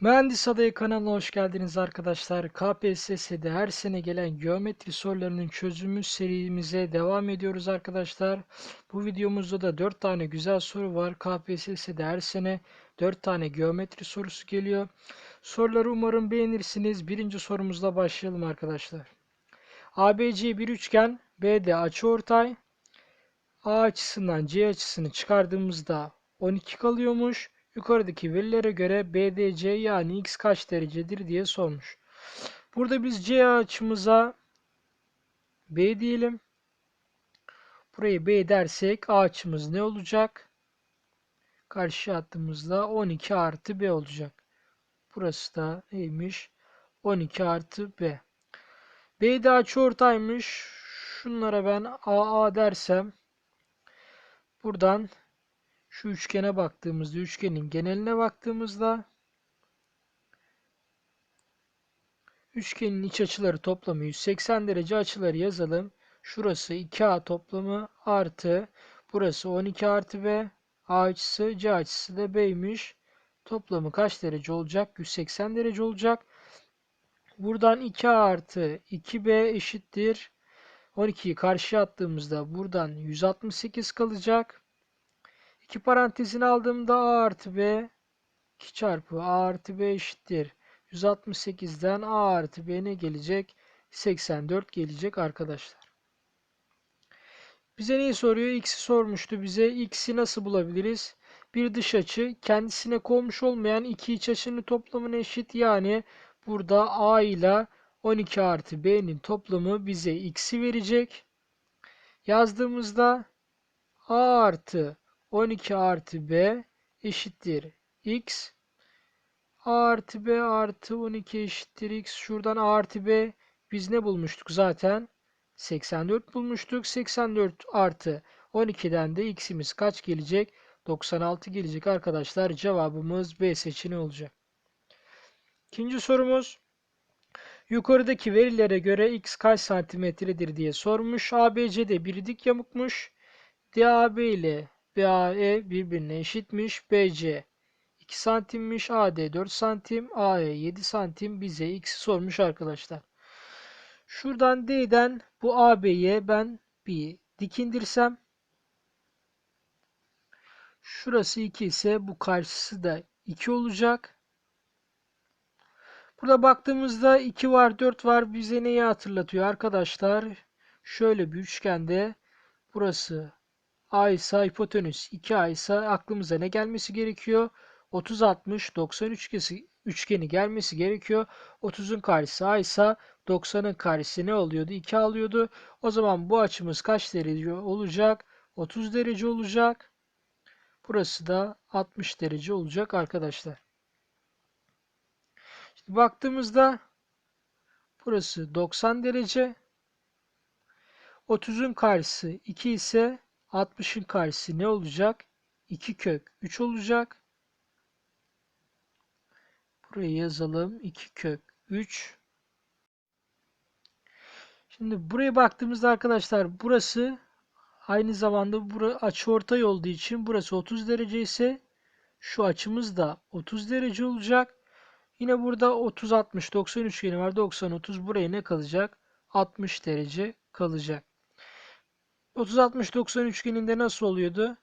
Mühendis Adayı kanalına hoş geldiniz arkadaşlar. KPSS'de her sene gelen geometri sorularının çözümü serimize devam ediyoruz arkadaşlar. Bu videomuzda da 4 tane güzel soru var. KPSS'de her sene 4 tane geometri sorusu geliyor. Soruları umarım beğenirsiniz. Birinci sorumuzla başlayalım arkadaşlar. ABC bir üçgen, BD açıortay. A açısından C açısını çıkardığımızda 12 kalıyormuş. Yukarıdaki verilere göre BDC yani x kaç derecedir diye sormuş. Burada biz C açımıza B diyelim. Burayı B dersek A açımız ne olacak? Karşı attığımızda 12 artı B olacak. Burası da neymiş? 12 artı B. B'de açı ortaymış. Şunlara ben AA dersem buradan şu üçgene baktığımızda, üçgenin geneline baktığımızda üçgenin iç açıları toplamı 180 derece açıları yazalım. Şurası 2A toplamı artı burası 12 artı B. A açısı C açısı da B'ymiş. Toplamı kaç derece olacak? 180 derece olacak. Buradan 2A artı 2B eşittir. 12'yi karşıya attığımızda buradan 168 kalacak. 2 parantezini aldığımda a artı b 2 çarpı a artı b eşittir. 168'den a artı b ne gelecek? 84 gelecek arkadaşlar. Bize neyi soruyor? X'i sormuştu bize. X'i nasıl bulabiliriz? Bir dış açı kendisine konmuş olmayan iki iç açının toplamına eşit. Yani burada a ile 12 artı b'nin toplamı bize x'i verecek. Yazdığımızda a artı 12 artı b eşittir x. a artı b artı 12 eşittir x. Şuradan a artı b biz ne bulmuştuk zaten? 84 bulmuştuk. 84 artı 12'den de x'imiz kaç gelecek? 96 gelecek arkadaşlar. Cevabımız B seçeneği olacak. İkinci sorumuz. Yukarıdaki verilere göre x kaç santimetredir diye sormuş. ABC'de bir dik yamukmuş. DAB ile BAE birbirine eşitmiş. BC 2 santimmiş. AD 4 santim. AE 7 santim. Bize x'i sormuş arkadaşlar. Şuradan D'den bu AB'ye ben bir dik indirsem şurası 2 ise bu karşısı da 2 olacak. Burada baktığımızda 2 var 4 var bize neyi hatırlatıyor arkadaşlar? Şöyle bir üçgende burası A ise hipotenüs 2A ise aklımıza ne gelmesi gerekiyor? 30 60 90 üçgesi, üçgeni gelmesi gerekiyor. 30'un karşısı A ise 90'ın karşısı ne oluyordu? 2 alıyordu. O zaman bu açımız kaç derece olacak? 30 derece olacak. Burası da 60 derece olacak arkadaşlar. Şimdi baktığımızda burası 90 derece. 30'un karşısı 2 ise 60'ın karşısı ne olacak? 2 kök 3 olacak. Buraya yazalım. 2 kök 3. Şimdi buraya baktığımızda arkadaşlar burası aynı zamanda bura açıortay olduğu için burası 30 derece ise şu açımız da 30 derece olacak. Yine burada 30 60 90 üçgeni var. 90 30 buraya ne kalacak? 60 derece kalacak. 30 60 90 üçgeninde nasıl oluyordu?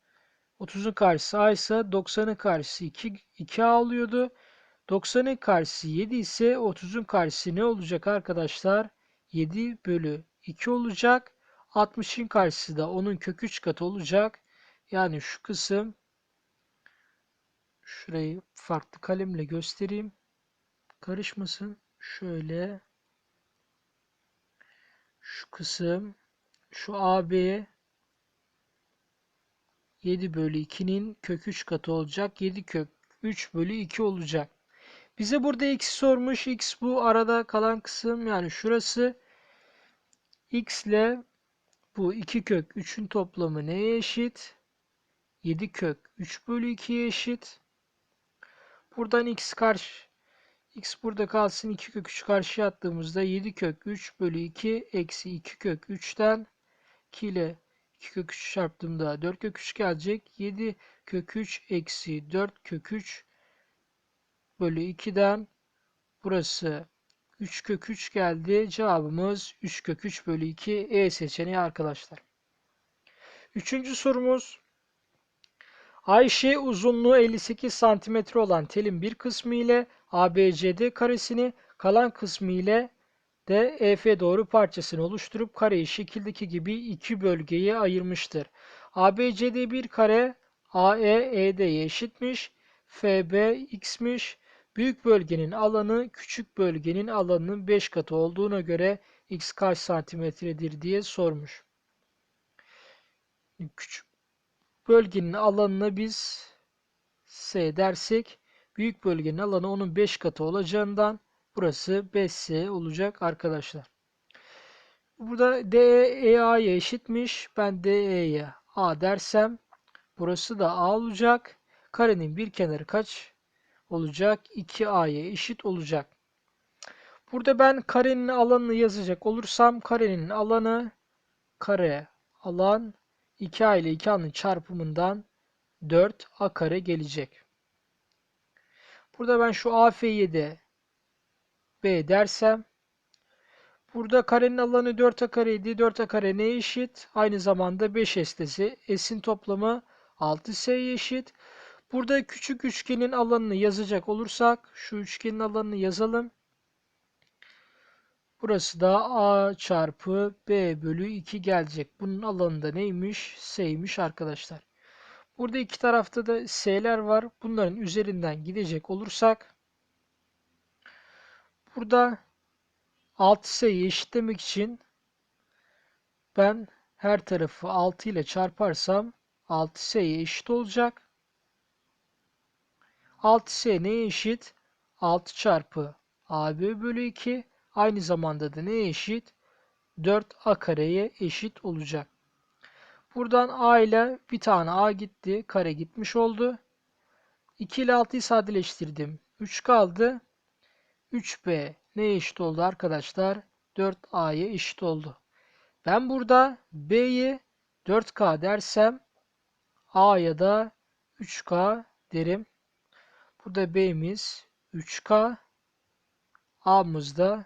30'un karşısı A ise 90'ın karşısı 2 2A oluyordu. 90'ın karşısı 7 ise 30'un karşısı ne olacak arkadaşlar? 7 bölü 2 olacak. 60'ın karşısı da onun kök 3 katı olacak. Yani şu kısım şurayı farklı kalemle göstereyim. Karışmasın. Şöyle şu kısım şu AB 7 bölü 2'nin kök 3 katı olacak. 7 kök 3 bölü 2 olacak. Bize burada x sormuş. x bu arada kalan kısım yani şurası. x ile bu 2 kök 3'ün toplamı neye eşit? 7 kök 3 bölü 2'ye eşit. Buradan x karşı x burada kalsın 2 kök 3 karşıya attığımızda 7 kök 3 bölü 2 eksi 2 kök 3'ten 2 ile 2 kök 3 çarptığımda 4 kök 3 gelecek. 7 kök 3 eksi 4 kök 3 bölü 2'den burası 3 kök 3 geldi. Cevabımız 3 kök 3 bölü 2 E seçeneği arkadaşlar. Üçüncü sorumuz. Ayşe uzunluğu 58 cm olan telin bir kısmı ile ABCD karesini kalan kısmı ile de EF doğru parçasını oluşturup kareyi şekildeki gibi iki bölgeye ayırmıştır. ABCD bir kare AE ED'ye eşitmiş. FB x'miş. Büyük bölgenin alanı küçük bölgenin alanının 5 katı olduğuna göre x kaç santimetredir diye sormuş. Küçük bölgenin alanına biz S dersek büyük bölgenin alanı onun 5 katı olacağından burası 5S olacak arkadaşlar. Burada DE EA'ya eşitmiş. Ben DE'ye A dersem burası da A olacak. Karenin bir kenarı kaç olacak? 2A'ya eşit olacak. Burada ben karenin alanını yazacak olursam karenin alanı kare alan 2A ile 2A'nın çarpımından 4A kare gelecek. Burada ben şu AF'yi de B dersem burada karenin alanı 4A kareydi. 4A kare neye eşit? Aynı zamanda 5S'tesi. S'in toplamı 6S'ye eşit. Burada küçük üçgenin alanını yazacak olursak şu üçgenin alanını yazalım. Burası da A çarpı B bölü 2 gelecek. Bunun alanı da neymiş? S'ymiş arkadaşlar. Burada iki tarafta da S'ler var. Bunların üzerinden gidecek olursak burada 6S'yi eşitlemek için ben her tarafı 6 ile çarparsam 6S'ye eşit olacak. 6S neye eşit? 6 çarpı AB bölü 2 aynı zamanda da neye eşit? 4A kareye eşit olacak. Buradan A ile bir tane A gitti. Kare gitmiş oldu. 2 ile 6'yı sadeleştirdim. 3 kaldı. 3B neye eşit oldu arkadaşlar? 4A'ya eşit oldu. Ben burada B'yi 4K dersem A'ya da 3K derim. Burada B'miz 3K. A'mız da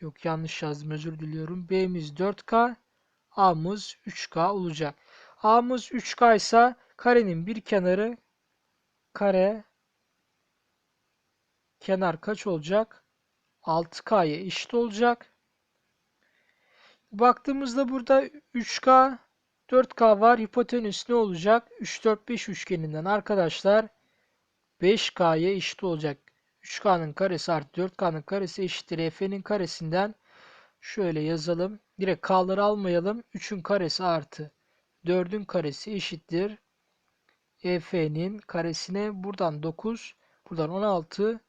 yok yanlış yazdım özür diliyorum. B'miz 4K. A'mız 3K olacak. A'mız 3K ise karenin bir kenarı kare kenar kaç olacak? 6K'ya eşit olacak. Baktığımızda burada 3K 4K var. Hipotenüs ne olacak? 3, 4, 5 üçgeninden arkadaşlar 5K'ya eşit olacak. 3K'nın karesi artı 4K'nın karesi eşittir. Efe'nin karesinden şöyle yazalım. Direkt K'ları almayalım. 3'ün karesi artı 4'ün karesi eşittir. EF'nin karesine buradan 9, buradan 16,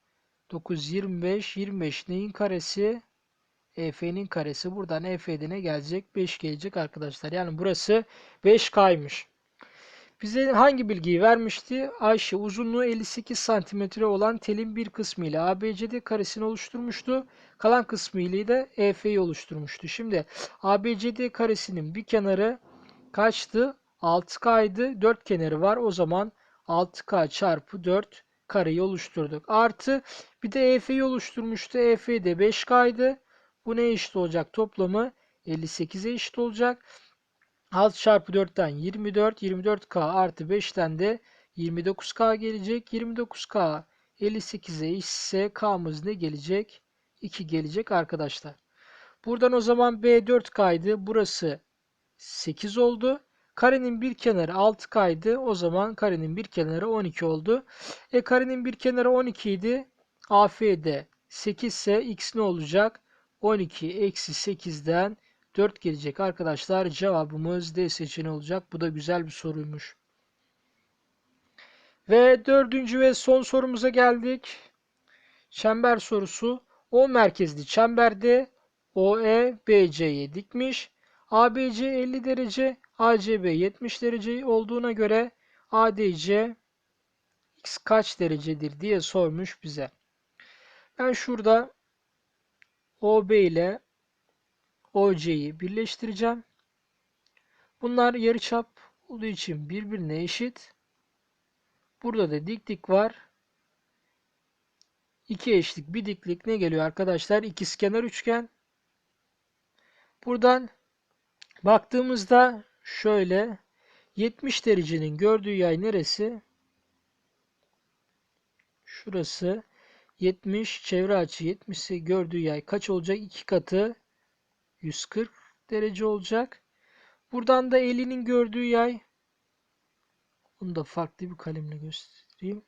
9, 25, 25 neyin karesi? EF'nin karesi. Buradan EF'de ne gelecek? 5 gelecek arkadaşlar. Yani burası 5K'ymış. Bize hangi bilgiyi vermişti? Ayşe uzunluğu 58 cm olan telin bir kısmı ile ABCD karesini oluşturmuştu. Kalan kısmı ile de EF'yi oluşturmuştu. Şimdi ABCD karesinin bir kenarı kaçtı? 6K'ydı. 4 kenarı var. O zaman 6K çarpı 4 kareyi oluşturduk. Artı bir de EF'yi oluşturmuştu. EF de 5K'ydı. Bu ne eşit olacak? Toplamı 58'e eşit olacak. 6 çarpı 4'ten 24. 24K artı 5'ten de 29K gelecek. 29K 58'e eşitse K'mız ne gelecek? 2 gelecek arkadaşlar. Buradan o zaman B 4K'ydı. Burası 8 oldu. Karenin bir kenarı 6K'ydı. O zaman karenin bir kenarı 12 oldu. E karenin bir kenarı 12 idi. AF'de 8 ise x ne olacak? 12 eksi 8'den 4 gelecek arkadaşlar. Cevabımız D seçeneği olacak. Bu da güzel bir soruymuş. Ve dördüncü ve son sorumuza geldik. Çember sorusu. O merkezli çemberde OE BC'ye dikmiş. ABC 50 derece, ACB 70 derece olduğuna göre ADC x kaç derecedir diye sormuş bize. Ben şurada OB ile OC'yi birleştireceğim. Bunlar yarıçap olduğu için birbirine eşit. Burada da dik dik var. iki eşlik bir diklik ne geliyor arkadaşlar? İkizkenar üçgen. Buradan baktığımızda şöyle 70 derecenin gördüğü yay neresi? Şurası 70 çevre açı 70'i gördüğü yay kaç olacak? 2 katı 140 derece olacak. Buradan da elinin gördüğü yay bunu da farklı bir kalemle göstereyim.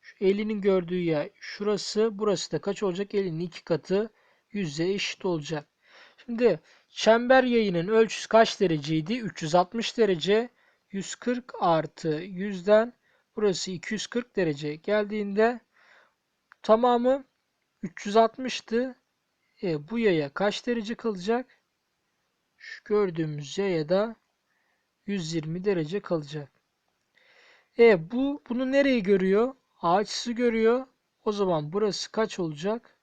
Şu elinin gördüğü yay şurası. Burası da kaç olacak? Elinin iki katı yüze eşit olacak. Şimdi çember yayının ölçüsü kaç dereceydi? 360 derece. 140 artı 100'den burası 240 derece geldiğinde tamamı 360'tı. E, bu yaya kaç derece kalacak? Şu gördüğümüz yaya da 120 derece kalacak. E bu bunu nereyi görüyor? A açısı görüyor. O zaman burası kaç olacak?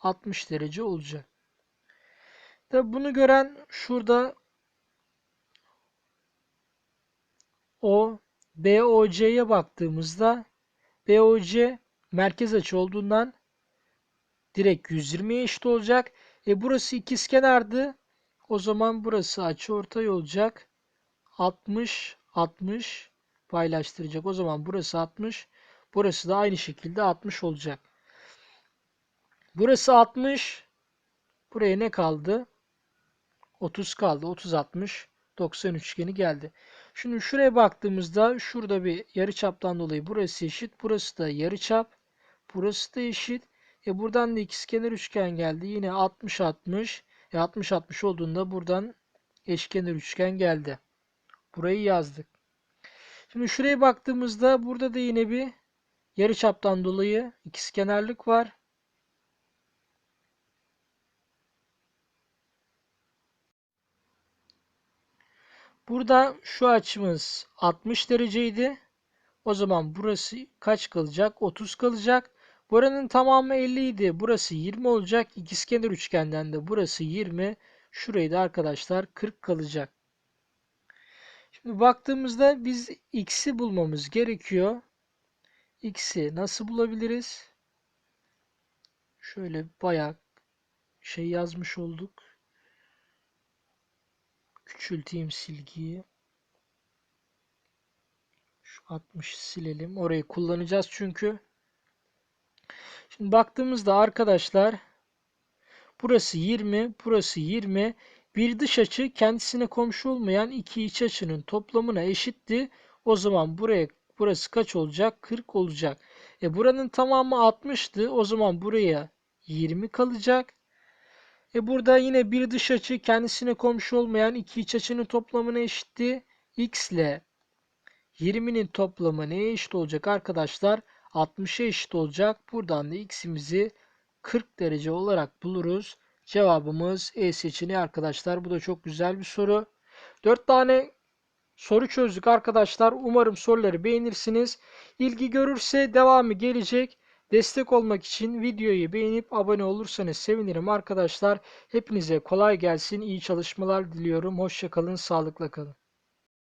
60 derece olacak. Tabi bunu gören şurada o BOC'ye baktığımızda BOC merkez açı olduğundan direkt 120'ye eşit olacak. E burası ikizkenardı. O zaman burası açı ortay olacak. 60 60 paylaştıracak. O zaman burası 60. Burası da aynı şekilde 60 olacak. Burası 60. Buraya ne kaldı? 30 kaldı. 30 60 90 üçgeni geldi. Şimdi şuraya baktığımızda şurada bir yarıçaptan dolayı burası eşit. Burası da yarıçap. Burası da eşit. E buradan da ikizkenar üçgen geldi. Yine 60 60. E 60 60 olduğunda buradan eşkenar üçgen geldi. Burayı yazdık. Şimdi şuraya baktığımızda burada da yine bir yarıçaptan dolayı ikizkenarlık var. Burada şu açımız 60 dereceydi. O zaman burası kaç kalacak? 30 kalacak. Buranın tamamı 50 idi. Burası 20 olacak. İkizkenar üçgenden de burası 20. Şurayı da arkadaşlar 40 kalacak. Şimdi baktığımızda biz x'i bulmamız gerekiyor. x'i nasıl bulabiliriz? Şöyle bayağı şey yazmış olduk. Küçülteyim silgiyi. Şu 60 silelim. Orayı kullanacağız çünkü. Şimdi baktığımızda arkadaşlar burası 20, burası 20. Bir dış açı kendisine komşu olmayan iki iç açının toplamına eşitti. O zaman buraya burası kaç olacak? 40 olacak. E buranın tamamı 60'tı. O zaman buraya 20 kalacak. E burada yine bir dış açı kendisine komşu olmayan iki iç açının toplamına eşitti. X ile 20'nin toplamı neye eşit olacak arkadaşlar? 60'a eşit olacak. Buradan da x'imizi 40 derece olarak buluruz. Cevabımız E seçeneği arkadaşlar. Bu da çok güzel bir soru. 4 tane soru çözdük arkadaşlar. Umarım soruları beğenirsiniz. İlgi görürse devamı gelecek. Destek olmak için videoyu beğenip abone olursanız sevinirim arkadaşlar. Hepinize kolay gelsin. İyi çalışmalar diliyorum. Hoşçakalın. Sağlıkla kalın.